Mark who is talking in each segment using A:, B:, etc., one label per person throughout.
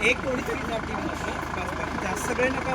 A: एक कोणीतरी जाती जास्त सगळे नका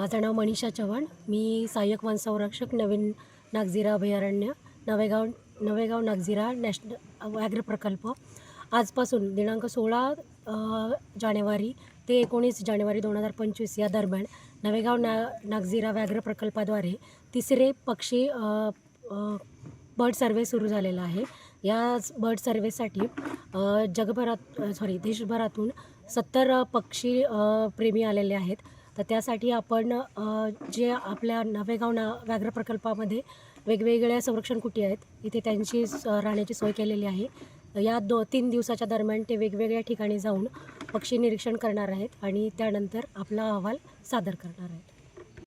B: माझं नाव मनीषा चव्हाण. मी सहाय्यक वन संरक्षक नवीन नागझिरा अभयारण्य नवेगाव नवेगाव नागझिरा नॅशनल व्याघ्र प्रकल्प. आजपासून दिनांक सोळा जानेवारी ते एकोणीस जानेवारी दोन हजार पंचवीस या दरम्यान नवेगाव ना नागझिरा व्याघ्र प्रकल्पाद्वारे तिसरे पक्षी बर्ड सर्वे सुरू झालेला आहे. या बर्ड सर्वेसाठी जगभरात सॉरी देशभरातून सत्तर पक्षी प्रेमी आलेले आहेत. तर त्यासाठी आपण जे आपल्या नवेगाव ना व्याघ्र प्रकल्पामध्ये वेगवेगळ्या संरक्षण कुटी आहेत. इथे त्यांची स- राहण्याची सोय केलेली आहे. या दो तीन दिवसाच्या दरम्यान ते वेगवेगळ्या ठिकाणी जाऊन पक्षी निरीक्षण करणार आहेत आणि त्यानंतर आपला अहवाल सादर करणार आहेत.